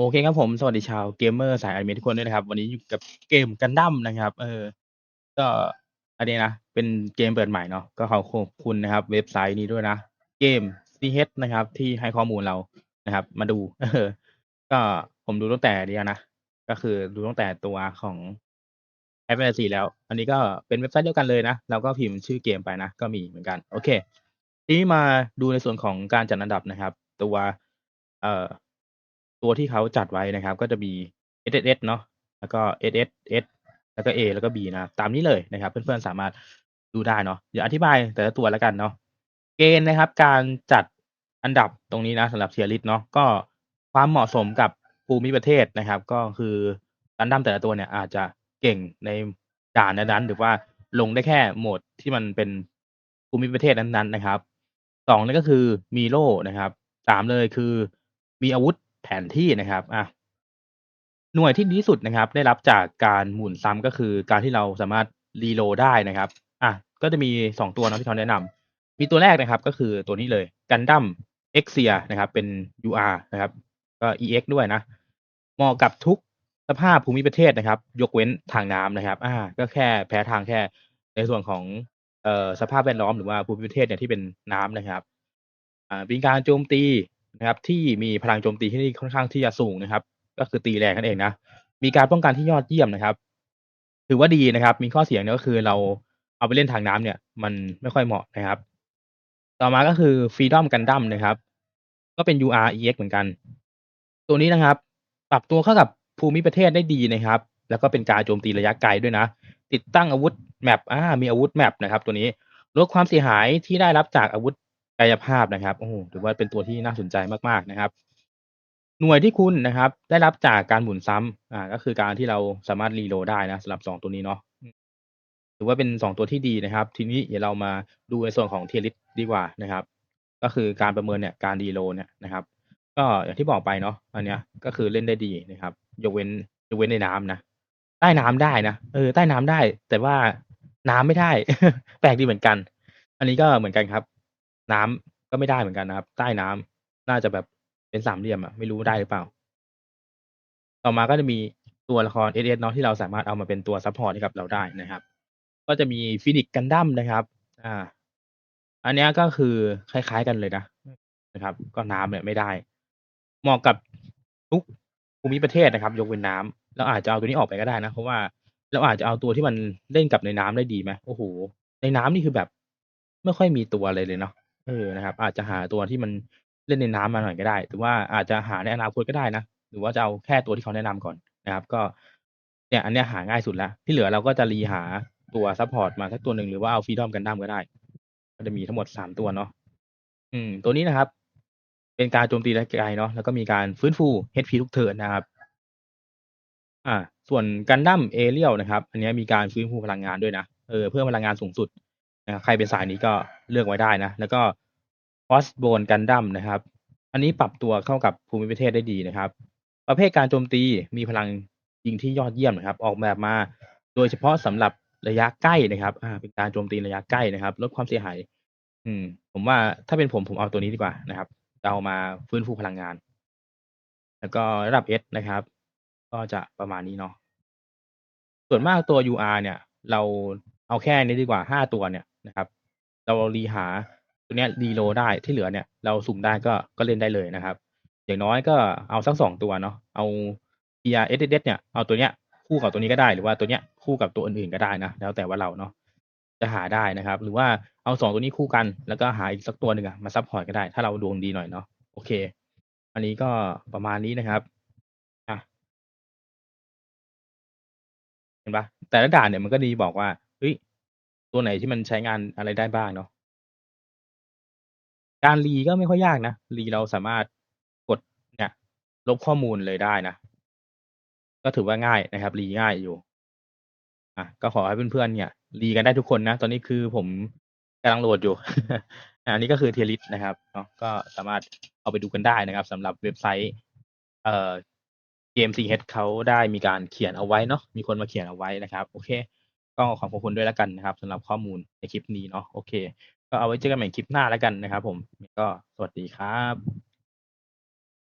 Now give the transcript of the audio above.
โอเคครับผม สวัสดีชาวเกมเมอร์สายอนิเมะทุกคนด้วยนะครับ วันนี้อยู่กับเกม Gundam นะครับ เออ ก็อันนี้นะ เป็นเกมเปิดใหม่เนาะก็ขอขอบคุณนะครับ เว็บไซต์นี้ด้วยนะ เกม CH นะครับ ที่ให้ข้อมูลเรานะครับ มาดู เออ ก็ผมดูตั้งแต่เนี้ยนะ ก็คือดูตั้งแต่ตัวของแอปแฟนตาซีแล้ว อันนี้ก็เป็นเว็บไซต์เดียวกันเลยนะเราก็พิมพ์ชื่อเกมไปนะ ก็มีเหมือนกัน โอเค ทีนี้มาดูในส่วนของการจัดอันดับนะครับ ตัว เอ่อ ตัวที่เขาจัดไว้นะครับ ก็จะมี SSS เนาะแล้วก็ SSS แล้วก็ A แล้วก็ B นะครับตามนี้เลยนะครับ เพื่อนๆสามารถดูได้เนาะเดี๋ยวอธิบายแต่ละตัวแล้วกันเนาะเกณฑ์นะครับการจัดอันดับตรงนี้นะสำหรับ Tier List เนาะก็ความเหมาะสมกับภูมิประเทศนะครับ ก็คือ Gundam แต่ละตัวเนี่ยอาจจะเก่งในด่านนั้นๆหรือว่าลงได้แค่โหมดที่มันเป็นภูมิประเทศนั้นๆนะครับ2เลยก็คือมีโล่นะครับ3เลยคือมีอาวุธ ผนที่นะครับอะหน่วยที่ดีที่สุดนะครับ ได้รับจากการหมุนซ้ำ ก็คือการที่เราสามารถ reload ได้นะครับอะก็จะมี 2 ตัวเนาะที่เขาแนะนำมีตัวแรกนะครับ ก็คือตัวนี้เลย Gundam Exia นะครับ เป็น UR นะครับ ก็ EX ด้วยนะ เหมาะกับทุกสภาพภูมิประเทศนะครับ ยกเว้นทางน้ำนะครับอาก็แค่แพ้ทางแค่ในส่วนของเอ่อสภาพแวดล้อมหรือว่าภูมิประเทศเนี่ยที่เป็นน้ำนะครับ อ่าเป็นการโจมตี นะครับที่มีพลังโจมตีที่ค่อนข้างที่จะสูงนะครับ ก็คือตีแรงนั่นเองนะมีการป้องกันที่ยอดเยี่ยมนะครับ ถือว่าดีนะครับ มีข้อเสียเนี่ยก็คือเราเอาไปเล่นทางน้ำเนี่ย มันไม่ค่อยเหมาะนะครับ ต่อมาก็คือ Freedom Gundam นะครับ ก็เป็น UR EX เหมือนกัน ตัวนี้นะครับ ปรับตัวเข้ากับภูมิประเทศได้ดีนะครับ แล้วก็เป็นการโจมตีระยะไกลด้วยนะ ติดตั้งอาวุธแมปอ่ามีอาวุธแมปนะครับ ตัวนี้ลดความเสียหายที่ได้รับจากอาวุธ กายภาพนะครับโอ้โฮถือว่าเป็นตัวที่น่าสนใจมากๆนะครับ หน่วยที่คุณนะครับ ได้รับจากการหมุนซ้ำอ่า ก็คือการที่เราสามารถ reload ได้นะสำหรับ2ตัวนี้เนาะถือว่าเป็น2ตัวที่ดีนะครับ ทีนี้เดี๋ยวเรามาดูในส่วนของ Tier List ดีกว่านะครับ ก็คือการประเมินเนี่ยการ reload เนี่ยนะครับ ก็อย่างที่บอกไปเนาะอันเนี้ยก็คือเล่นได้ดีนะครับ ยกเว้นยกเว้นในน้ำนะใต้น้ำได้นะเออใต้น้ำได้ แต่ว่าน้ำไม่ได้ แปลกดีเหมือนกัน อันนี้ก็เหมือนกันครับ น้ำก็ไม่ได้เหมือนกันนะครับ ใต้น้ำน่าจะแบบเป็นสามเหลี่ยมอะไม่รู้ได้หรือเปล่า ต่อมาก็จะมีตัวละคร SS เนาะที่เราสามารถเอามาเป็นตัวซัปพอร์ตให้กับเราได้นะครับ ก็จะมี Phoenix Gundam นะครับ อ่า อันนี้ก็คือคล้าย ๆกันเลยนะนะครับ ก็น้ำเนี่ยไม่ได้ เหมาะกับทุกภูมิประเทศนะครับ ยกเว้นน้ำเราอาจจะเอาตัวนี้ออกไปก็ได้นะเพราะว่าเราอาจจะเอาตัวที่มันเล่นกับในน้ำได้ดีไหมโอ้โฮในน้ำนี่คือแบบ ไม่ค่อยมีตัวอะไรเลยเนาะ เออ นะครับ อาจจะหาตัวที่มันเล่นในน้ำมาหน่อยก็ได้ หรือว่าอาจจะหาในอนาคตก็ได้นะ หรือว่าจะเอาแค่ตัวที่เขาแนะนำก่อนนะครับ ก็ เนี่ย อันเนี้ยหาง่ายสุดแล้ว ที่เหลือเราก็จะ re หาตัวซัปพอร์ตมาสักตัวหนึ่ง หรือว่าเอา Freedom Gundam ก็ได้ ก็จะมีทั้งหมด 3 ตัวเนาะ อืม ตัวนี้นะครับ เป็นการโจมตีระยะไกลเนาะ แล้วก็มีการฟื้นฟู HP ทุกเทิร์นนะครับ อ่า ส่วน Gundam Aerial นะครับ อันเนี้ยมีการฟื้นฟูพลังงานด้วยนะ เออ เพิ่มพลังงานสูงสุดนะครับใครเป็นสายนี้ก็ เลือกไว้ได้นะ แล้วก็ Crossbone Gundam นะครับ อันนี้ปรับตัวเข้ากับภูมิประเทศได้ดีนะครับ ประเภทการโจมตีมีพลังยิงที่ยอดเยี่ยมนะครับ ออกแบบมาโดยเฉพาะสำหรับระยะใกล้นะครับอาเป็นการโจมตีระยะใกล้นะครับ ลดความเสียหาย อืม ผมว่าถ้าเป็นผมผมเอาตัวนี้ดีกว่านะครับจะเอามาฟื้นฟูพลังงาน แล้วก็ระดับ S นะครับ ก็จะประมาณนี้เนาะ ส่วนมากตัว UR เนี่ย เราเอาแค่นี้ดีกว่า5ตัวเนี่ยนะครับ เรา re หาตัวเนี้ย reload ได้ที่เหลือเนี่ย เราสุ่มได้ก็ก็เล่นได้เลยนะครับ อย่างน้อยก็เอาสัก2ตัวเนาะเอา TR SSS เนี่ยเอาตัวเนี้ยคู่กับตัวนี้ก็ได้หรือว่าตัวเนี้ยคู่กับตัวอื่นๆก็ได้นะแล้วแต่ว่าเราเนาะจะหาได้นะครับ หรือว่าเอา2ตัวนี้คู่กัน แล้วก็หาอีกสักตัวหนึ่งอะมาซัปพอร์ตก็ได้ ถ้าเราดวงดีหน่อยเนาะโอเค อันนี้ก็ประมาณนี้นะครับเห็นปล่าแต่ละด่านเนี่ยมันก็มีบอกว่า ตัวไหนที่มันใช้งานอะไรได้บ้างเนาะ การ re ก็ไม่ค่อยยากนะ re เราสามารถกดเนี่ยลบข้อมูลเลยได้นะ ก็ถือว่าง่ายนะครับ re ง่ายอยู่ อะ ก็ขอให้เพื่อนๆเนี่ย re กันได้ทุกคนนะ ตอนนี้คือผมกำลังโหลดอยู่อาอันนี้ก็คือ Tier List นะครับเนาะก็สามารถเอาไปดูกันได้นะครับสำหรับเว็บไซต์เอ่อเกม CH เขาได้มีการเขียนเอาไว้เนาะมีคนมาเขียนเอาไว้นะครับ โอเค ก็ขอขอบคุณด้วยแล้วกันนะครับสำหรับข้อมูลในคลิปนี้เนาะโอเค ก็เอาไว้เจอกันใหม่คลิปหน้าแล้วกันนะครับ ผมก็สวัสดีครับ